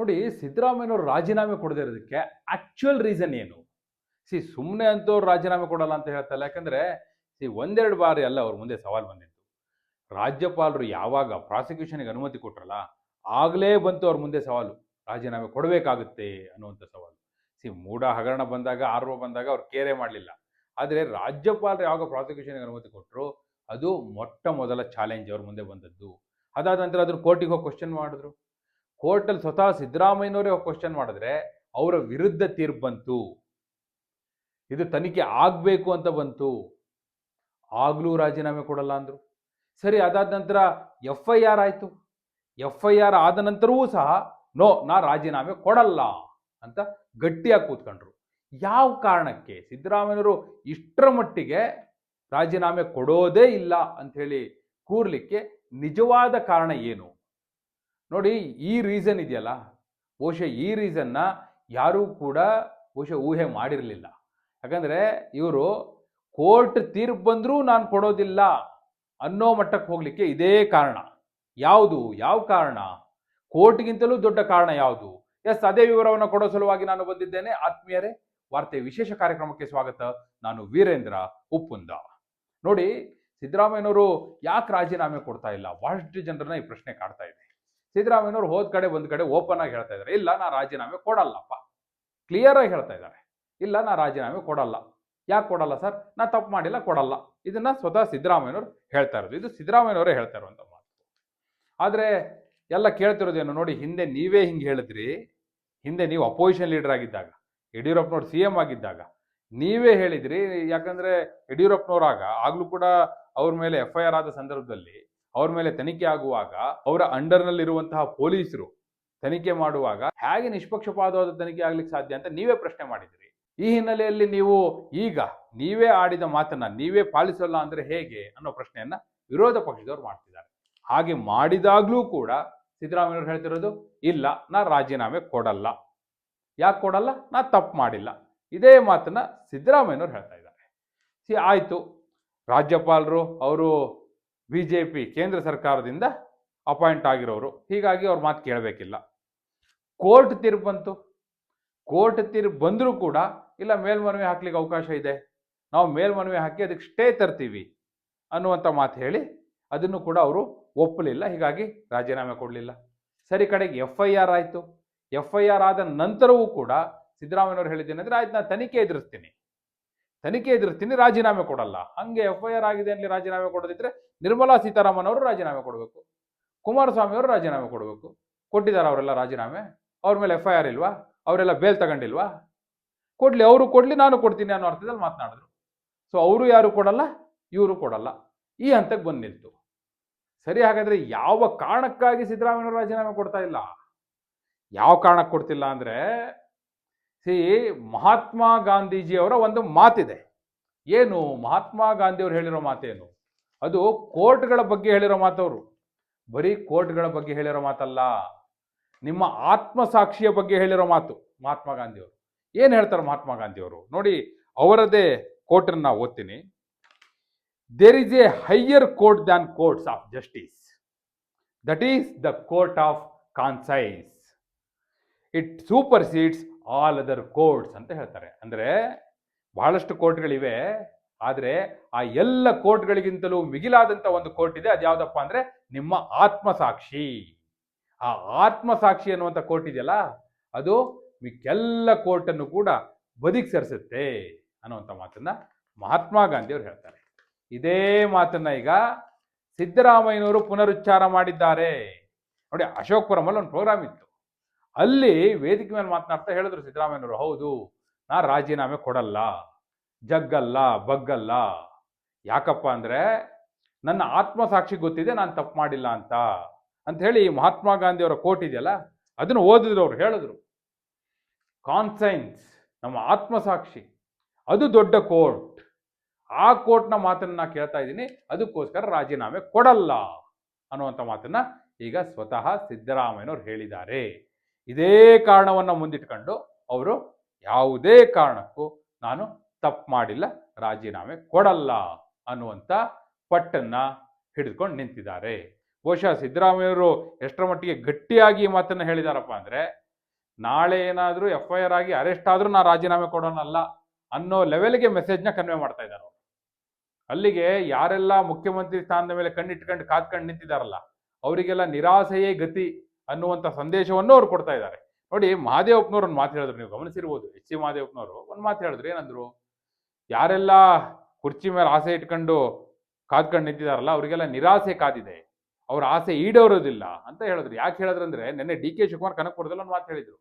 ನೋಡಿ ಸಿದ್ದರಾಮಯ್ಯನವರು ರಾಜೀನಾಮೆ ಕೊಡದೇ ಇರೋದಕ್ಕೆ ಆಕ್ಚುಯಲ್ ರೀಸನ್ ಏನು? ಸಿ ಸುಮ್ಮನೆ ಅಂತವ್ರು ರಾಜೀನಾಮೆ ಕೊಡಲ್ಲ ಅಂತ ಹೇಳ್ತಲ್ಲ ಯಾಕಂದ್ರೆ, ಸಿ, ಒಂದೆರಡು ಬಾರಿ ಅಲ್ಲ ಅವ್ರ ಮುಂದೆ ಸವಾಲು ಬಂದಿತ್ತು ರಾಜ್ಯಪಾಲರು ಯಾವಾಗ ಪ್ರಾಸಿಕ್ಯೂಷನ್ಗೆ ಅನುಮತಿ ಕೊಟ್ರಲ್ಲ, ಆಗಲೇ ಬಂತು ಅವ್ರ ಮುಂದೆ ಸವಾಲು. ರಾಜೀನಾಮೆ ಕೊಡಬೇಕಾಗುತ್ತೆ ಅನ್ನುವಂಥ ಸವಾಲು. ಸಿ, ಮೂಢ ಹಗರಣ ಬಂದಾಗ ಆರೋಪ ಬಂದಾಗ ಅವ್ರು ಕೇರೆ ಮಾಡಲಿಲ್ಲ. ಆದರೆ ರಾಜ್ಯಪಾಲರು ಯಾವಾಗ ಪ್ರಾಸಿಕ್ಯೂಷನ್ಗೆ ಅನುಮತಿ ಕೊಟ್ಟರು ಅದು ಮೊಟ್ಟ ಮೊದಲ ಚಾಲೆಂಜ್ ಅವ್ರ ಮುಂದೆ ಬಂದದ್ದು. ಅದಾದ ನಂತರ ಅದನ್ನು ಕೋರ್ಟಿಗೆ ಹೋಗಿ ಕ್ವಶನ್ ಮಾಡಿದ್ರು? ಕೋರ್ಟಲ್ಲಿ ಸ್ವತಃ ಸಿದ್ದರಾಮಯ್ಯನವರೇ ಕ್ವಶನ್ ಮಾಡಿದ್ರೆ ಅವರ ವಿರುದ್ಧ ತೀರ್ಪು ಬಂತು. ಇದು ತನಿಖೆ ಆಗಬೇಕು ಅಂತ ಬಂತು. ಆಗಲೂ ರಾಜೀನಾಮೆ ಕೊಡಲ್ಲ ಅಂದರು. ಸರಿ, ಅದಾದ ನಂತರ ಎಫ್ ಐ ಆರ್ ಆಯಿತು. ಎಫ್ ಐ ಆರ್ ಆದ ನಂತರವೂ ಸಹ ನೋ, ನಾ ರಾಜೀನಾಮೆ ಕೊಡಲ್ಲ ಅಂತ ಗಟ್ಟಿಯಾಗಿ ಕೂತ್ಕೊಂಡ್ರು. ಯಾವ ಕಾರಣಕ್ಕೆ? ಸಿದ್ದರಾಮಯ್ಯನವರು ಇಷ್ಟರ ಮಟ್ಟಿಗೆ ರಾಜೀನಾಮೆ ಕೊಡೋದೇ ಇಲ್ಲ ಅಂಥೇಳಿ ಕೂರ್ಲಿಕ್ಕೆ ನಿಜವಾದ ಕಾರಣ ಏನು? ನೋಡಿ, ಈ ರೀಸನ್ ಇದೆಯಲ್ಲ. ಬಹುಶಃ ಈ ರೀಸನ್ನ ಯಾರೂ ಕೂಡ ಬಹುಶಃ ಊಹೆ ಮಾಡಿರಲಿಲ್ಲ. ಯಾಕಂದರೆ ಇವರು ಕೋರ್ಟ್ ತೀರ್ಪು ಬಂದರೂ ನಾನು ಕೊಡೋದಿಲ್ಲ ಅನ್ನೋ ಮಟ್ಟಕ್ಕೆ ಹೋಗಲಿಕ್ಕೆ ಇದೇ ಕಾರಣ. ಯಾವುದು? ಯಾವ ಕಾರಣ? ಕೋರ್ಟ್ಗಿಂತಲೂ ದೊಡ್ಡ ಕಾರಣ ಯಾವುದು? ಎಸ್, ಅದೇ ವಿವರವನ್ನು ಕೊಡೋ ಸಲುವಾಗಿ ನಾನು ಬಂದಿದ್ದೇನೆ. ಆತ್ಮೀಯರೇ, ವಾರ್ತೆ ವಿಶೇಷ ಕಾರ್ಯಕ್ರಮಕ್ಕೆ ಸ್ವಾಗತ. ನಾನು ವೀರೇಂದ್ರ ಉಪ್ಪುಂದ. ನೋಡಿ, ಸಿದ್ದರಾಮಯ್ಯನವರು ಯಾಕೆ ರಾಜೀನಾಮೆ ಕೊಡ್ತಾ ಇಲ್ಲ? ಬಹಳಷ್ಟು ಜನರನ್ನ ಈ ಪ್ರಶ್ನೆ ಕಾಡ್ತಾ ಇದೆ. ಸಿದ್ದರಾಮಯ್ಯನವರು ಹೋದ ಕಡೆ ಒಂದು ಕಡೆ ಓಪನ್ ಆಗಿ ಹೇಳ್ತಾ ಇದ್ದಾರೆ ಇಲ್ಲ, ನಾ ರಾಜೀನಾಮೆ ಕೊಡಲ್ಲಪ್ಪ. ಕ್ಲಿಯರ್ ಆಗಿ ಹೇಳ್ತಾ ಇದ್ದಾರೆ ಇಲ್ಲ, ನಾ ರಾಜೀನಾಮೆ ಕೊಡಲ್ಲ. ಯಾಕೆ ಕೊಡಲ್ಲ ಸರ್? ನಾ ತಪ್ಪು ಮಾಡಿಲ್ಲ, ಕೊಡಲ್ಲ. ಇದನ್ನ ಸ್ವತಃ ಸಿದ್ದರಾಮಯ್ಯನವರು ಹೇಳ್ತಾ ಇರೋದು. ಇದು ಸಿದ್ದರಾಮಯ್ಯನವರೇ ಹೇಳ್ತಾ ಇರುವಂತ ಮಾತು. ಆದ್ರೆ ಎಲ್ಲ ಕೇಳ್ತಿರೋದೇನು ನೋಡಿ, ಹಿಂದೆ ನೀವೇ ಹಿಂಗೆ ಹೇಳಿದ್ರಿ. ಹಿಂದೆ ನೀವು ಅಪೋಸಿಷನ್ ಲೀಡರ್ ಆಗಿದ್ದಾಗ, ಯಡಿಯೂರಪ್ಪನವ್ರು ಸಿ ಎಂ ಆಗಿದ್ದಾಗ, ನೀವೇ ಹೇಳಿದ್ರಿ. ಯಾಕಂದ್ರೆ ಯಡಿಯೂರಪ್ಪನವರಾಗ ಆಗ್ಲೂ ಕೂಡ ಅವ್ರ ಮೇಲೆ ಎಫ್ ಐ ಆರ್ ಆದ ಸಂದರ್ಭದಲ್ಲಿ ಅವ್ರ ಮೇಲೆ ತನಿಖೆ ಆಗುವಾಗ ಅವರ ಅಂಡರ್ನಲ್ಲಿರುವಂತಹ ಪೊಲೀಸರು ತನಿಖೆ ಮಾಡುವಾಗ ಹೇಗೆ ನಿಷ್ಪಕ್ಷಪಾತವಾದ ತನಿಖೆ ಆಗ್ಲಿಕ್ಕೆ ಸಾಧ್ಯ ಅಂತ ನೀವೇ ಪ್ರಶ್ನೆ ಮಾಡಿದ್ರಿ. ಈ ಹಿನ್ನೆಲೆಯಲ್ಲಿ ನೀವು ಈಗ ನೀವೇ ಆಡಿದ ಮಾತನ್ನ ನೀವೇ ಪಾಲಿಸಲ್ಲ ಅಂದ್ರೆ ಹೇಗೆ ಅನ್ನೋ ಪ್ರಶ್ನೆಯನ್ನ ವಿರೋಧ ಪಕ್ಷದವ್ರು ಮಾಡ್ತಿದ್ದಾರೆ. ಹಾಗೆ ಮಾಡಿದಾಗ್ಲೂ ಕೂಡ ಸಿದ್ದರಾಮಯ್ಯವ್ರು ಹೇಳ್ತಿರೋದು, ಇಲ್ಲ, ನಾ ರಾಜೀನಾಮೆ ಕೊಡಲ್ಲ. ಯಾಕೆ ಕೊಡಲ್ಲ? ನಾ ತಪ್ಪು ಮಾಡಿಲ್ಲ. ಇದೇ ಮಾತನ್ನ ಸಿದ್ದರಾಮಯ್ಯನವ್ರು ಹೇಳ್ತಾ ಇದ್ದಾರೆ. ಸಿ, ಆಯಿತು. ರಾಜ್ಯಪಾಲರು, ಅವರು ಬಿ ಜೆ ಪಿ ಕೇಂದ್ರ ಸರ್ಕಾರದಿಂದ ಅಪಾಯಿಂಟ್ ಆಗಿರೋರು. ಹೀಗಾಗಿ ಅವ್ರ ಮಾತು ಕೇಳಬೇಕಿಲ್ಲ. ಕೋರ್ಟ್ ತೀರ್ಪು ಬಂತು. ಕೋರ್ಟ್ ತೀರ್ಪು ಬಂದರೂ ಕೂಡ ಇಲ್ಲ ಮೇಲ್ಮನವಿ ಹಾಕ್ಲಿಕ್ಕೆ ಅವಕಾಶ ಇದೆ. ನಾವು ಮೇಲ್ಮನವಿ ಹಾಕಿ ಅದಕ್ಕೆ ಸ್ಟೇ ತರ್ತೀವಿ ಅನ್ನುವಂಥ ಮಾತು ಹೇಳಿ ಅದನ್ನು ಕೂಡ ಅವರು ಒಪ್ಪಲಿಲ್ಲ. ಹೀಗಾಗಿ ರಾಜೀನಾಮೆ ಕೊಡಲಿಲ್ಲ. ಸರಿ ಕಡೆಗೆ ಎಫ್ ಐ ಆರ್ ಆಯಿತು. ಎಫ್ ಐ ಆರ್ ಆದ ನಂತರವೂ ಕೂಡ ಸಿದ್ದರಾಮಯ್ಯವರು ಹೇಳಿದ್ದೇನೆಂದರೆ ಆಯ್ತು ನಾನು ತನಿಖೆ ಎದುರಿಸ್ತೀನಿ. ತನಿಖೆ ಎದುರಿಸ್ತೀನಿ ರಾಜೀನಾಮೆ ಕೊಡಲ್ಲ. ಹಂಗೆ ಎಫ್ ಐ ಆರ್ ಆಗಿದೆ ಅಲ್ಲಿ ರಾಜೀನಾಮೆ ಕೊಡದಿದ್ರೆ ನಿರ್ಮಲಾ ಸೀತಾರಾಮನ್ ಅವರು ರಾಜೀನಾಮೆ ಕೊಡಬೇಕು. ಕುಮಾರಸ್ವಾಮಿ ಅವರು ರಾಜೀನಾಮೆ ಕೊಡಬೇಕು. ಕೊಟ್ಟಿದ್ದಾರೆ ಅವರೆಲ್ಲ ರಾಜೀನಾಮೆ. ಅವ್ರ ಮೇಲೆ ಎಫ್ ಐ ಆರ್ ಇಲ್ವಾ? ಅವರೆಲ್ಲ ಬೇಲ್ ತಗೊಂಡಿಲ್ವಾ? ಕೊಡ್ಲಿ, ಅವರು ಕೊಡ್ಲಿ, ನಾನು ಕೊಡ್ತೀನಿ ಅನ್ನೋ ಅರ್ಥದಲ್ಲಿ ಮಾತನಾಡಿದ್ರು. ಸೊ ಅವರು ಯಾರು ಕೊಡಲ್ಲ? ಇವರು ಕೊಡಲ್ಲ. ಈ ಹಂತಕ್ಕೆ ಬಂದು ನಿಲ್ತು. ಸರಿ, ಹಾಗಾದ್ರೆ ಯಾವ ಕಾರಣಕ್ಕಾಗಿ ಸಿದ್ದರಾಮಯ್ಯ ರಾಜೀನಾಮೆ ಕೊಡ್ತಾ ಇಲ್ಲ? ಯಾವ ಕಾರಣಕ್ಕೆ ಕೊಡ್ತಿಲ್ಲ ಅಂದ್ರೆ ಸಿ, ಮಹಾತ್ಮ ಗಾಂಧೀಜಿಯವರ ಒಂದು ಮಾತಿದೆ. ಏನು? ಮಹಾತ್ಮ ಗಾಂಧಿಯವರು ಹೇಳಿರೋ ಮಾತೇನು? ಅದು ಕೋರ್ಟ್ಗಳ ಬಗ್ಗೆ ಹೇಳಿರೋ ಮಾತವರು. ಬರೀ ಕೋರ್ಟ್ಗಳ ಬಗ್ಗೆ ಹೇಳಿರೋ ಮಾತಲ್ಲ. ನಿಮ್ಮ ಆತ್ಮಸಾಕ್ಷಿಯ ಬಗ್ಗೆ ಹೇಳಿರೋ ಮಾತು ಮಹಾತ್ಮ ಗಾಂಧಿಯವರು. ಏನು ಹೇಳ್ತಾರೆ ಮಹಾತ್ಮ ಗಾಂಧಿಯವರು? ನೋಡಿ, ಅವರದೇ ಕೋರ್ಟನ್ನು ಓದ್ತೀನಿ. There is a higher court than courts of justice that is the court of conscience it supersedes all other courts ಅಂತ ಹೇಳ್ತಾರೆ. ಅಂದರೆ ಬಹಳಷ್ಟು ಕೋರ್ಟ್ಗಳಿವೆ ಆದರೆ ಆ ಎಲ್ಲ ಕೋರ್ಟ್ಗಳಿಗಿಂತಲೂ ಮಿಗಿಲಾದಂಥ ಒಂದು ಕೋರ್ಟ್ ಇದೆ, ಅದು ಯಾವುದಪ್ಪ ಅಂದರೆ ನಿಮ್ಮ ಆತ್ಮಸಾಕ್ಷಿ. ಆ ಆತ್ಮಸಾಕ್ಷಿ ಅನ್ನುವಂಥ ಕೋರ್ಟ್ ಇದೆಯಲ್ಲ, ಅದು ಮಿಕ್ಕೆಲ್ಲ ಕೋರ್ಟನ್ನು ಕೂಡ ಬದಿಗೆ ಸರಿಸುತ್ತೆ ಅನ್ನುವಂಥ ಮಾತನ್ನ ಮಹಾತ್ಮ ಗಾಂಧಿಯವರು ಹೇಳ್ತಾರೆ. ಇದೇ ಮಾತನ್ನ ಈಗ ಸಿದ್ದರಾಮಯ್ಯನವರು ಪುನರುಚ್ಚಾರ ಮಾಡಿದ್ದಾರೆ. ನೋಡಿ, ಅಶೋಕ್ಪುರಮಲ್ಲಿ ಒಂದು ಪ್ರೋಗ್ರಾಮ್ ಇತ್ತು. ಅಲ್ಲಿ ವೇದಿಕೆ ಮೇಲೆ ಮಾತನಾಡ್ತಾ ಹೇಳಿದ್ರು ಸಿದ್ದರಾಮಯ್ಯನವರು, ಹೌದು, ನಾ ರಾಜೀನಾಮೆ ಕೊಡಲ್ಲ, ಜಗ್ಗಲ್ಲ, ಬಗ್ಗಲ್ಲ. ಯಾಕಪ್ಪ ಅಂದರೆ, ನನ್ನ ಆತ್ಮಸಾಕ್ಷಿ ಗೊತ್ತಿದೆ, ನಾನು ತಪ್ಪು ಮಾಡಿಲ್ಲ ಅಂತ. ಹೇಳಿ ಮಹಾತ್ಮ ಗಾಂಧಿಯವರ ಕೋಟ್ ಇದೆಯಲ್ಲ, ಅದನ್ನು ಓದಿದ್ರು ಅವ್ರು, ಹೇಳಿದ್ರು. ಕಾನ್ಸೈನ್ಸ್ ನಮ್ಮ ಆತ್ಮಸಾಕ್ಷಿ, ಅದು ದೊಡ್ಡ ಕೋರ್ಟ್ ಆ ಕೋರ್ಟ್ನ ಮಾತನ್ನ ನಾನು ಕೇಳ್ತಾ ಇದ್ದೀನಿ, ಅದಕ್ಕೋಸ್ಕರ ರಾಜೀನಾಮೆ ಕೊಡಲ್ಲ ಅನ್ನುವಂಥ ಮಾತನ್ನ ಈಗ ಸ್ವತಃ ಸಿದ್ದರಾಮಯ್ಯನವ್ರು ಹೇಳಿದ್ದಾರೆ. ಇದೇ ಕಾರಣವನ್ನು ಮುಂದಿಟ್ಕೊಂಡು ಅವರು ಯಾವುದೇ ಕಾರಣಕ್ಕೂ ನಾನು ತಪ್ಪು ಮಾಡಿಲ್ಲ, ರಾಜೀನಾಮೆ ಕೊಡಲ್ಲ ಅನ್ನುವಂಥ ಪಟ್ಟನ್ನ ಹಿಡಿದುಕೊಂಡು ನಿಂತಿದ್ದಾರೆ ಬಹುಶಃ ಸಿದ್ದರಾಮಯ್ಯವರು ಎಷ್ಟರ ಮಟ್ಟಿಗೆ ಗಟ್ಟಿಯಾಗಿ ಮಾತನ್ನು ಹೇಳಿದಾರಪ್ಪ ಅಂದ್ರೆ, ನಾಳೆ ಏನಾದರೂ ಎಫ್ ಐ ಆರ್ ಆಗಿ ಅರೆಸ್ಟ್ ಆದ್ರೂ ನಾ ರಾಜೀನಾಮೆ ಕೊಡೋನಲ್ಲ ಅನ್ನೋ ಲೆವೆಲ್ಗೆ ಮೆಸೇಜ್ನ ಕನ್ವೆ ಮಾಡ್ತಾ ಇದ್ದಾರೆ. ಅಲ್ಲಿಗೆ ಯಾರೆಲ್ಲ ಮುಖ್ಯಮಂತ್ರಿ ಸ್ಥಾನದ ಮೇಲೆ ಕಣ್ಣಿಟ್ಕೊಂಡು ಕಾದ್ಕೊಂಡು ನಿಂತಿದ್ದಾರಲ್ಲ, ಅವರಿಗೆಲ್ಲ ನಿರಾಸೆಯೇ ಗತಿ ಅನ್ನುವಂಥ ಸಂದೇಶವನ್ನು ಅವ್ರು ಕೊಡ್ತಾ ಇದ್ದಾರೆ. ನೋಡಿ ಮಹಾದೇವಪ್ಪನವ್ರು ಒಂದು ಮಾತು ಹೇಳಿದ್ರು ನೀವು ಗಮನಿಸಿರ್ಬೋದು. ಎಚ್ ಸಿ ಮಹಾದೇವಪ್ಪನವರು ಒಂದು ಮಾತು ಹೇಳಿದ್ರು ಏನಂದ್ರು, ಯಾರೆಲ್ಲ ಕುರ್ಚಿ ಮೇಲೆ ಆಸೆ ಇಟ್ಕೊಂಡು ಕಾದ್ಕೊಂಡು ನಿಂತಿದಾರಲ್ಲ, ಅವರಿಗೆಲ್ಲ ನಿರಾಸೆ ಕಾದಿದೆ. ಅವ್ರ ಆಸೆ ಈಡೋರೋದಿಲ್ಲ ಅಂತ ಹೇಳಿದ್ರು. ಯಾಕೆ ಹೇಳಿದ್ರು ಅಂದ್ರೆ ನಿನ್ನೆ ಡಿ ಕೆ ಶಿವಕುಮಾರ್ ಕನಕಪುರದಲ್ಲಿ ಒಂದು ಮಾತು ಹೇಳಿದ್ರು.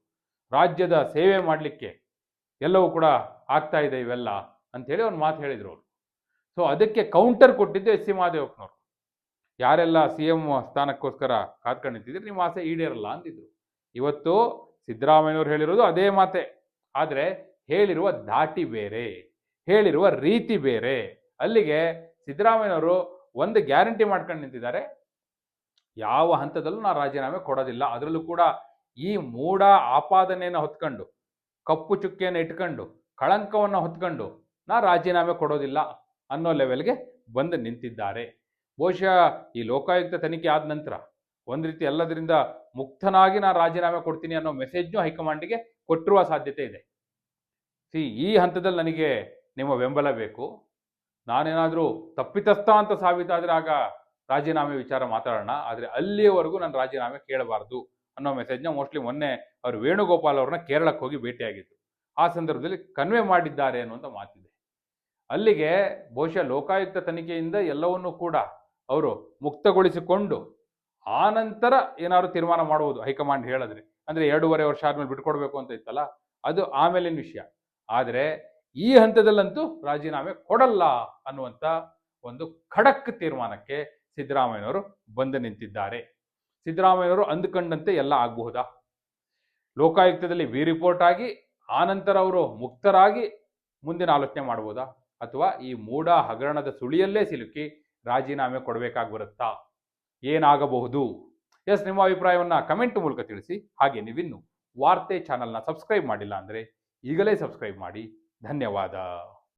ರಾಜ್ಯದ ಸೇವೆ ಮಾಡಲಿಕ್ಕೆ ಎಲ್ಲವೂ ಕೂಡ ಆಗ್ತಾ ಇದೆ ಇವೆಲ್ಲ ಅಂತೇಳಿ ಒಂದು ಮಾತು ಹೇಳಿದರು ಅವರು. ಸೊ, ಅದಕ್ಕೆ ಕೌಂಟರ್ ಕೊಟ್ಟಿದ್ದು ಎಸ್ ಸಿ ಮಹಾದೇವಪ್ಪನವರು. ಯಾರೆಲ್ಲ ಸಿ ಎಂ ಸ್ಥಾನಕ್ಕೋಸ್ಕರ ಕಾತ್ಕೊಂಡು ನಿಂತಿದ್ರೆ ನಿಮ್ಮ ಆಸೆ ಈಡೇರಲ್ಲ ಅಂತಿದ್ರು ಇವತ್ತು ಸಿದ್ದರಾಮಯ್ಯನವ್ರು ಹೇಳಿರೋದು ಅದೇ ಮಾತೆ. ಆದರೆ ಹೇಳಿರುವ ದಾಟಿ ಬೇರೆ, ಹೇಳಿರುವ ರೀತಿ ಬೇರೆ. ಅಲ್ಲಿಗೆ ಸಿದ್ದರಾಮಯ್ಯನವರು ಒಂದು ಗ್ಯಾರಂಟಿ ಮಾಡ್ಕೊಂಡು ನಿಂತಿದ್ದಾರೆ. ಯಾವ ಹಂತದಲ್ಲೂ ನಾನು ರಾಜೀನಾಮೆ ಕೊಡೋದಿಲ್ಲ. ಅದರಲ್ಲೂ ಕೂಡ ಈ ಮೂಢ ಆಪಾದನೆಯನ್ನು ಹೊತ್ಕೊಂಡು, ಕಪ್ಪು ಚುಕ್ಕಿಯನ್ನು ಇಟ್ಕೊಂಡು, ಕಳಂಕವನ್ನು ಹೊತ್ಕೊಂಡು ನಾ ರಾಜೀನಾಮೆ ಕೊಡೋದಿಲ್ಲ ಅನ್ನೋ ಲೆವೆಲ್ಗೆ ಬಂದು ನಿಂತಿದ್ದಾರೆ. ಬಹುಶಃ ಈ ಲೋಕಾಯುಕ್ತ ತನಿಖೆ ಆದ ನಂತರ ಒಂದು ರೀತಿ ಎಲ್ಲದರಿಂದ ಮುಕ್ತನಾಗಿ ನಾನು ರಾಜೀನಾಮೆ ಕೊಡ್ತೀನಿ ಅನ್ನೋ ಮೆಸೇಜ್ನು ಹೈಕಮಾಂಡ್ಗೆ ಕೊಟ್ಟಿರುವ ಸಾಧ್ಯತೆ ಇದೆ. ಸಿ ಈ ಹಂತದಲ್ಲಿ ನನಗೆ ನಿಮ್ಮ ಬೆಂಬಲ ಬೇಕು. ನಾನೇನಾದರೂ ತಪ್ಪಿತಸ್ಥ ಅಂತ ಸಾಬೀತಾದರೆ ಆಗ ರಾಜೀನಾಮೆ ವಿಚಾರ ಮಾತಾಡೋಣ. ಆದರೆ ಅಲ್ಲಿಯವರೆಗೂ ನಾನು ರಾಜೀನಾಮೆ ಕೇಳಬಾರ್ದು ಅನ್ನೋ ಮೆಸೇಜ್ನ ಮೋಸ್ಟ್ಲಿ ಮೊನ್ನೆ ಅವರು ವೇಣುಗೋಪಾಲ್ ಅವ್ರನ್ನ ಕೇರಳಕ್ಕೆ ಹೋಗಿ ಭೇಟಿಯಾಗಿತ್ತು ಆ ಸಂದರ್ಭದಲ್ಲಿ ಕನ್ವೆ ಮಾಡಿದ್ದಾರೆ ಅನ್ನುವಂಥ ಮಾತಿದೆ. ಅಲ್ಲಿಗೆ ಬಹುಶಃ ಲೋಕಾಯುಕ್ತ ತನಿಖೆಯಿಂದ ಎಲ್ಲವನ್ನೂ ಕೂಡ ಅವರು ಮುಕ್ತಗೊಳಿಸಿಕೊಂಡು ಆ ನಂತರ ಏನಾದ್ರು ತೀರ್ಮಾನ ಮಾಡುವುದು ಹೈಕಮಾಂಡ್ ಹೇಳಿದ್ರೆ. ಅಂದ್ರೆ ಎರಡೂವರೆ ವರ್ಷ ಆದಮೇಲೆ ಬಿಟ್ಕೊಡ್ಬೇಕು ಅಂತ ಇತ್ತಲ್ಲ, ಅದು ಆಮೇಲಿನ ವಿಷಯ. ಆದರೆ ಈ ಹಂತದಲ್ಲಂತೂ ರಾಜೀನಾಮೆ ಕೊಡಲ್ಲ ಅನ್ನುವಂಥ ಒಂದು ಖಡಕ್ ತೀರ್ಮಾನಕ್ಕೆ ಸಿದ್ದರಾಮಯ್ಯನವರು ಬಂದು ನಿಂತಿದ್ದಾರೆ. ಸಿದ್ದರಾಮಯ್ಯನವರು ಅಂದುಕೊಂಡಂತೆ ಎಲ್ಲ ಆಗಬಹುದಾ? ಲೋಕಾಯುಕ್ತದಲ್ಲಿ ವಿ ರಿಪೋರ್ಟ್ ಆಗಿ ಆನಂತರ ಅವರು ಮುಕ್ತರಾಗಿ ಮುಂದಿನ ಆಲೋಚನೆ ಮಾಡ್ಬೋದಾ? ಅಥವಾ ಈ ಮೂಢ ಹಗರಣದ ಸುಳಿಯಲ್ಲೇ ಸಿಲುಕಿ ರಾಜೀನಾಮೆ ಕೊಡಬೇಕಾಗಿ ಬರುತ್ತಾ ಏನಾಗಬಹುದು? ಎಸ್, ನಿಮ್ಮ ಅಭಿಪ್ರಾಯವನ್ನು ಕಮೆಂಟ್ ಮೂಲಕ ತಿಳಿಸಿ. ಹಾಗೆ ನೀವಿನ್ನು ವಾರ್ತೆ ಚಾನಲ್ನ ಸಬ್ಸ್ಕ್ರೈಬ್ ಮಾಡಿಲ್ಲ ಅಂದರೆ ಈಗಲೇ ಸಬ್ಸ್ಕ್ರೈಬ್ ಮಾಡಿ. ಧನ್ಯವಾದ.